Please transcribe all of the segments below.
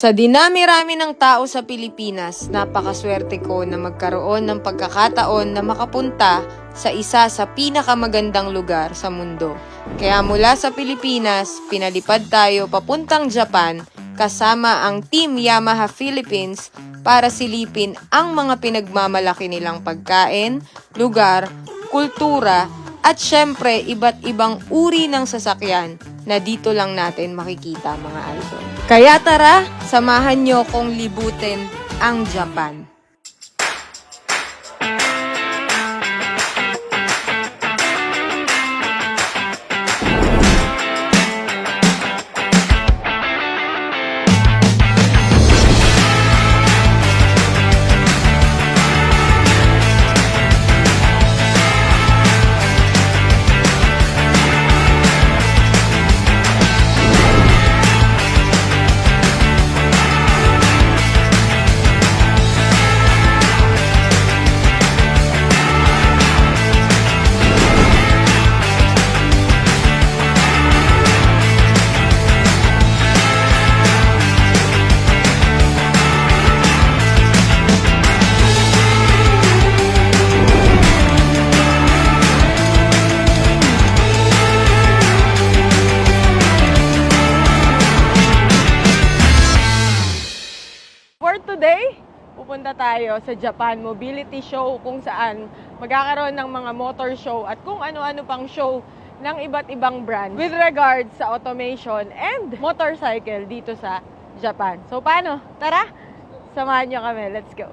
Sa dinami-rami ng tao sa Pilipinas, napakaswerte ko na magkaroon ng pagkakataon na makapunta sa isa sa pinakamagandang lugar sa mundo. Kaya mula sa Pilipinas, pinalipad tayo papuntang Japan kasama ang Team Yamaha Philippines para silipin ang mga pinagmamalaki nilang pagkain, lugar, kultura, at syempre iba't ibang uri ng sasakyan na dito lang natin makikita mga idol. Kaya tara, samahan nyo kong libutin ang Japan. Tayo sa Japan Mobility Show kung saan magkakaroon ng mga motor show at kung ano-ano pang show ng iba't ibang brand with regards sa automation and motorcycle dito sa Japan. So paano? Tara, samahan nyo kami. Let's go.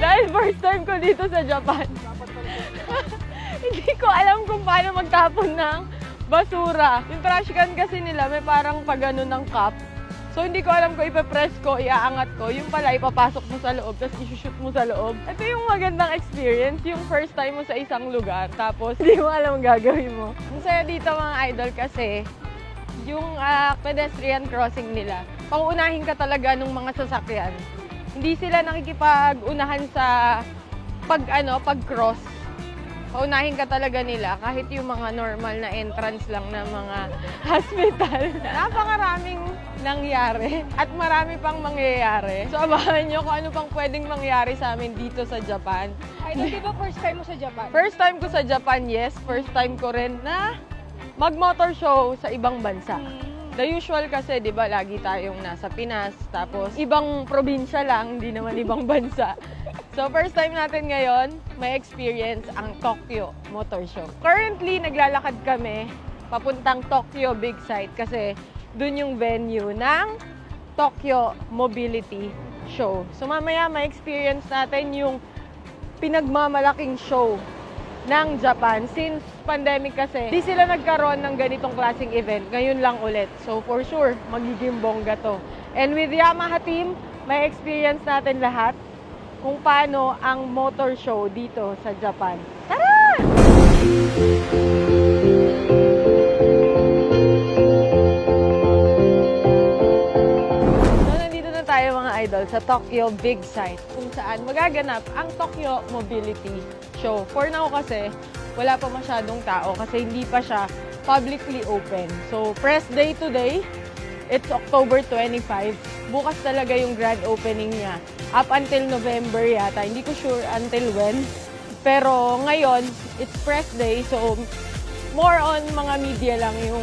Dahil first time ko dito sa Japan. Hindi ko alam kung paano magtapon ng basura. Yung trash can kasi nila may parang pagano ng cup. So hindi ko alam kung ipe-press ko, iaangat ko. Yung pala ipapasok mo sa loob, tapos isushoot mo sa loob. Ito yung magandang experience, yung first time mo sa isang lugar, tapos hindi mo alam gagawin mo. Ang saya dito mga idol kasi yung ah, pedestrian crossing nila, pauunahin ka talaga ng mga sasakyan. Hindi sila nakikipag-unahan sa pag ano, pag-cross. Paunahin ka talaga nila kahit yung mga normal na entrance lang ng mga hospital. Napakaraming nangyari at marami pang mangyayari. So abangan nyo kung ano pang pwedeng mangyari sa amin dito sa Japan. Idol, di ba first time mo sa Japan? First time ko sa Japan, yes. First time ko rin na mag-motor show sa ibang bansa. The usual kasi, di ba, lagi tayong nasa Pinas, tapos ibang probinsya lang, hindi naman ibang bansa. So, first time natin ngayon, may experience ang Tokyo Motor Show. Currently, naglalakad kami papuntang Tokyo Big Sight kasi dun yung venue ng Tokyo Mobility Show. So, mamaya may experience natin yung pinagmamalaking show ng Japan. Since pandemic kasi, di sila nagkaroon ng ganitong klaseng event. Ngayon lang ulit. So for sure, magiging bongga to. And with Yamaha team, may experience natin lahat kung paano ang motor show dito sa Japan. Tara! So, nandito na tayo mga idol sa Tokyo Big Sight kung saan magaganap ang Tokyo Mobility Show. For now kasi, wala pa masyadong tao kasi hindi pa siya publicly open. So, press day today, it's October 25. Bukas talaga yung grand opening niya. Up until November yata. Hindi ko sure until when. Pero ngayon, it's press day. So, more on mga media lang yung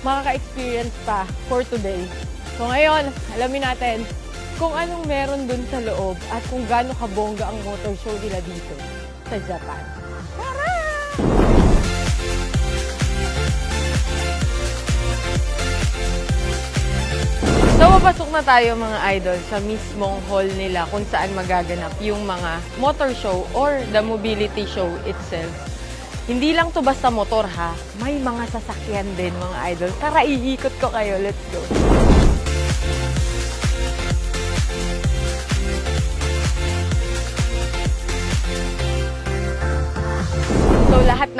makaka-experience pa for today. So ngayon, alamin natin kung anong meron dun sa loob at kung gaano kabongga ang motor show nila dito sa Japan. Tara! So, papasok na tayo mga idol sa mismong hall nila kung saan magaganap yung mga motor show or the mobility show itself. Hindi lang to basta motor ha, may mga sasakyan din mga idol. Tara, iikot ko kayo. Let's go.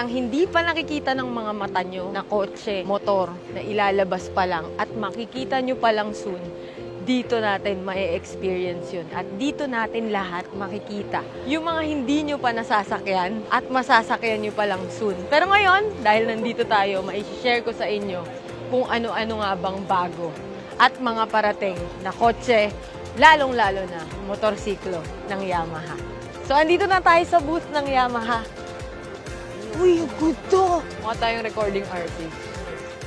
Ng hindi pa nakikita ng mga mata nyo na kotse, motor, na ilalabas pa lang at makikita nyo pa lang soon, dito natin ma-experience yun. At dito natin lahat makikita yung mga hindi nyo pa nasasakyan at masasakyan nyo pa lang soon. Pero ngayon, dahil nandito tayo, ma-share ko sa inyo kung ano-ano nga bang bago at mga parating na kotse, lalong-lalo na motorsiklo ng Yamaha. So, andito na tayo sa booth ng Yamaha. Uy, ang good to! Mukha tayong recording artist.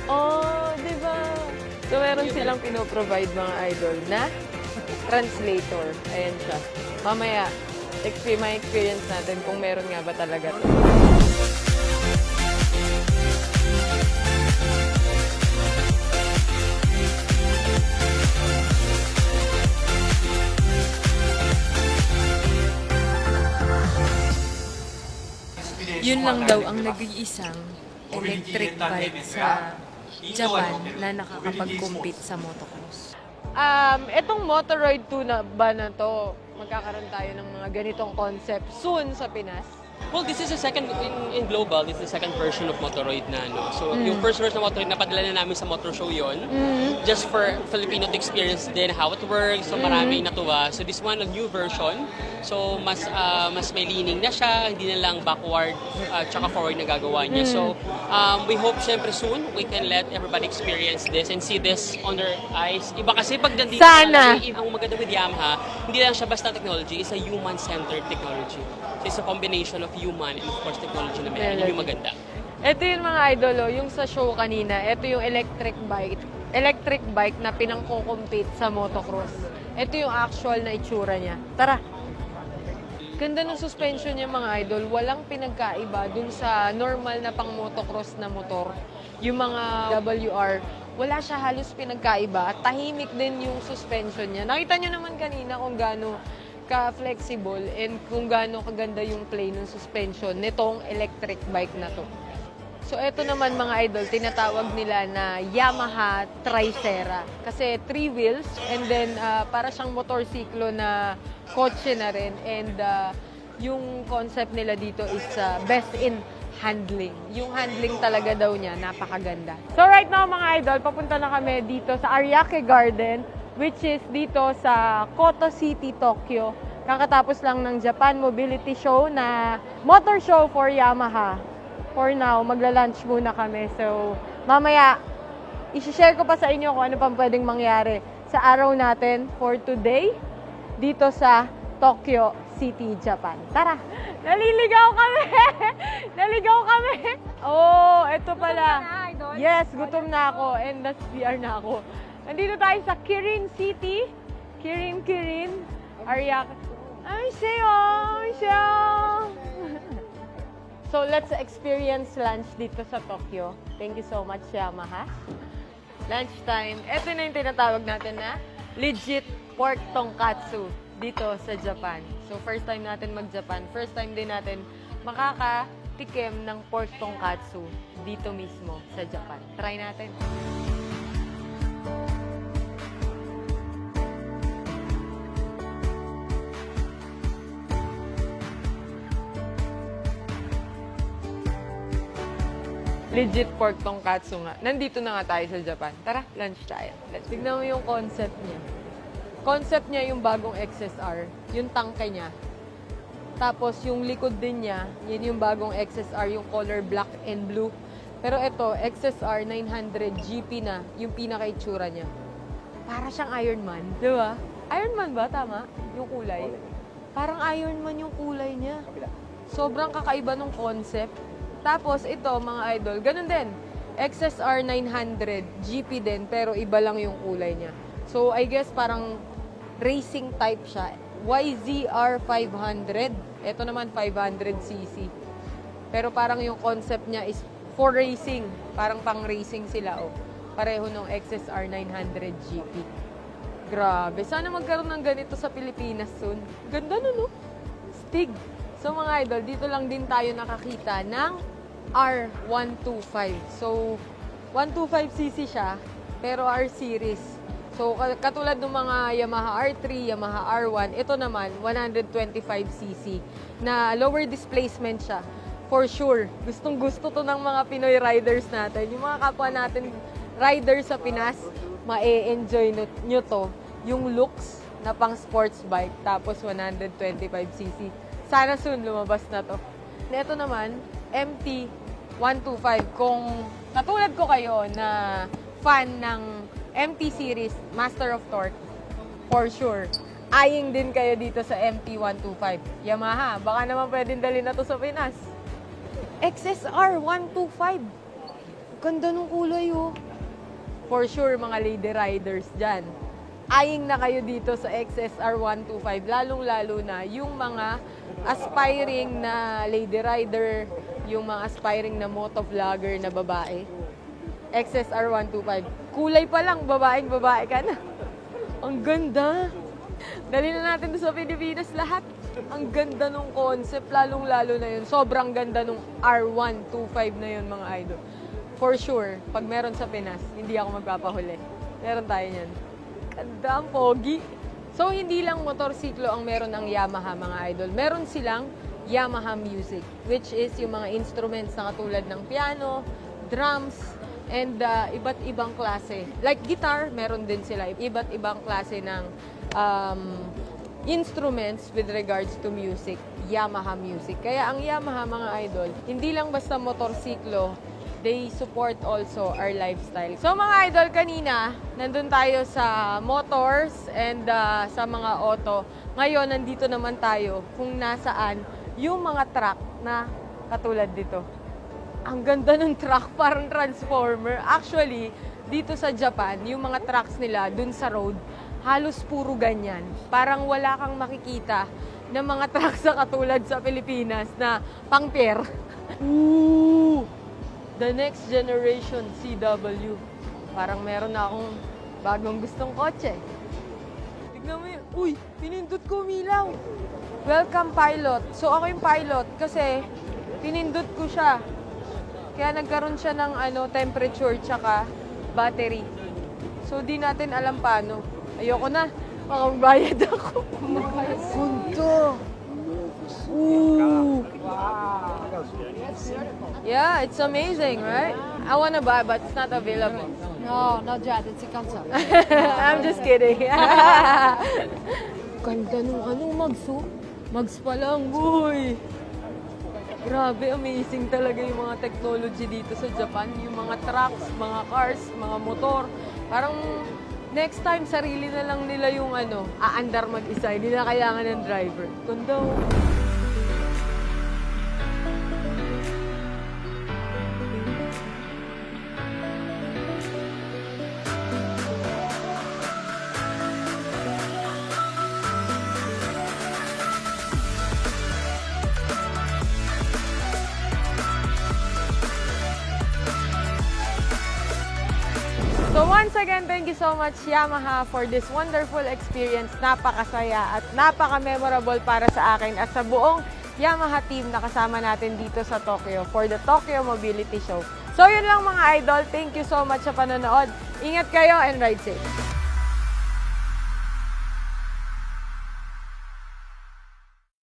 Oh, di ba? So, meron silang pinoprovide mga idol na translator. Ayan siya. Mamaya, may experience natin kung meron nga ba talaga to. Yun lang daw ang nag-iisang electric bike sa Japan na nakakapag-compete sa motocross. Um, etong Motoroid 2 na ba na to, magkakaroon tayo ng mga ganitong concept soon sa Pinas. Well, this is the second, in, in global, this is the second version of Motoroid na, no? So, yung first version of Motoroid, napadala na namin sa motor show yon Just for Filipino to experience din how it works. So, maraming natuwa. So, this one, a new version. So, mas ah, mas may leaning na siya. Hindi na lang backward uh, tsaka forward na gagawa niya. So, um, we hope, syempre, soon, we can let everybody experience this and see this on their eyes. Iba kasi pag nandito, Sana. kasi ang maganda with Yamaha, hindi lang siya basta technology, it's a human-centered technology. So, it's a combination of human and of course technology na meron. Yun yung maganda. Ito yung mga idolo, yung sa show kanina, ito yung electric bike. Electric bike na pinangko-compete sa motocross. Ito yung actual na itsura niya. Tara! Ganda ng suspension niya mga idol. Walang pinagkaiba dun sa normal na pang motocross na motor. Yung mga WR, wala siya halos pinagkaiba. Tahimik din yung suspension niya. Nakita niyo naman kanina kung gaano ka-flexible and kung gaano kaganda yung play ng suspension nitong electric bike na to. So, ito naman mga idol, tinatawag nila na Yamaha Tricera. Kasi three wheels and then ah, para siyang motorsiklo na kotse na rin. And ah, yung concept nila dito is ah, best in handling. Yung handling talaga daw niya, napakaganda. So right now mga idol, papunta na kami dito sa Ariake Garden, which is dito sa Koto City, Tokyo. Kakatapos lang ng Japan Mobility Show na motor show for Yamaha for now, magla-lunch muna kami. So, mamaya, isi-share ko pa sa inyo kung ano pang pwedeng mangyari sa araw natin for today dito sa Tokyo City, Japan. Tara! Naliligaw kami! Naligaw kami! Oh, eto pala. na, idol? Yes, gutom na ako and that's CR na ako. Nandito tayo sa Kirin City. Kirin, Kirin. Ariak. Ay, sayo! Ay, sayo! So, let's experience lunch dito sa Tokyo. Thank you so much, Yamaha. Lunchtime. Ito na yung tinatawag natin na legit pork tonkatsu dito sa Japan. So, first time natin mag-Japan. First time din natin makakatikim ng pork tonkatsu dito mismo sa Japan. Try natin. Legit pork tonkatsu nga. Nandito na nga tayo sa Japan. Tara, lunch tayo. Let's tignan mo yung concept niya. Concept niya yung bagong XSR, yung tangkay niya. Tapos yung likod din niya, yun yung bagong XSR, yung color black and blue. Pero ito, XSR 900 GP na, yung pinaka-itsura niya. Para siyang Iron Man, di ba? Iron Man ba? Tama? Yung kulay? Parang Iron Man yung kulay niya. Sobrang kakaiba ng concept. Tapos ito, mga idol, ganun din. XSR 900 GP din, pero iba lang yung kulay niya. So, I guess parang racing type siya. YZR 500. Ito naman 500cc. Pero parang yung concept niya is for racing. Parang pang racing sila, oh. Pareho ng XSR 900 GP. Grabe. Sana magkaroon ng ganito sa Pilipinas soon. Ganda no, no? Stig. So mga idol, dito lang din tayo nakakita ng R125. So, 125cc siya, pero R series. So, ka- katulad ng mga Yamaha R3, Yamaha R1, ito naman, 125cc na lower displacement siya. For sure, gustong gusto to ng mga Pinoy riders natin. Yung mga kapwa natin riders sa Pinas, ma-enjoy nyo to. yung looks na pang sports bike tapos 125cc. Sana soon lumabas na to. Ito naman, MT125. Kung katulad ko kayo na fan ng MT series, Master of Torque, for sure. Aying din kayo dito sa MT125. Yamaha, baka naman pwedeng dalhin na to sa Pinas. XSR 125. Ganda ng kulay oh. For sure, mga lady riders dyan. Aying na kayo dito sa XSR 125. Lalong-lalo na yung mga aspiring na lady rider, yung mga aspiring na motovlogger na babae. XSR 125. Kulay pa lang, babaeng babae ka na. Ang ganda. Dali na natin sa Pilipinas lahat. Ang ganda nung concept, lalong-lalo na yun. Sobrang ganda nung R125 na yun, mga idol. For sure, pag meron sa Pinas, hindi ako magpapahuli. Meron tayo niyan. Ganda ang pogi. So, hindi lang motorsiklo ang meron ng Yamaha, mga idol. Meron silang Yamaha Music, which is yung mga instruments na katulad ng piano, drums, and uh, iba't ibang klase. Like guitar, meron din sila. Iba't ibang klase ng um, instruments with regards to music. Yamaha Music. Kaya ang Yamaha, mga idol, hindi lang basta motorsiklo, they support also our lifestyle. So mga idol, kanina, nandun tayo sa motors and uh, sa mga auto. Ngayon, nandito naman tayo kung nasaan yung mga truck na katulad dito. Ang ganda ng truck, parang transformer. Actually, dito sa Japan, yung mga trucks nila dun sa road, halos puro ganyan. Parang wala kang makikita ng mga trucks na katulad sa Pilipinas na pang-pair. Ooh! The next generation CW. Parang meron na akong bagong gustong kotse. Tignan mo yun. Uy, pinindot ko umilaw. Welcome pilot. So ako yung pilot kasi pinindot ko siya. Kaya nagkaroon siya ng ano, temperature tsaka battery. So di natin alam paano. Ayoko na. Baka magbayad ako. Kunto. Yeah, it's amazing, right? I wanna buy, but it's not available. No, not yet. It's a concept. I'm just kidding. Ganda nung anong mags, oh. Mags pa lang, boy. Grabe, amazing talaga yung mga technology dito sa Japan. Yung mga trucks, mga cars, mga motor. Parang next time, sarili na lang nila yung ano, aandar mag-isa. Hindi na kailangan ng driver. Ganda, So once again, thank you so much Yamaha for this wonderful experience. Napakasaya at napaka-memorable para sa akin at sa buong Yamaha team na kasama natin dito sa Tokyo for the Tokyo Mobility Show. So yun lang mga idol. Thank you so much sa panonood. Ingat kayo and ride safe.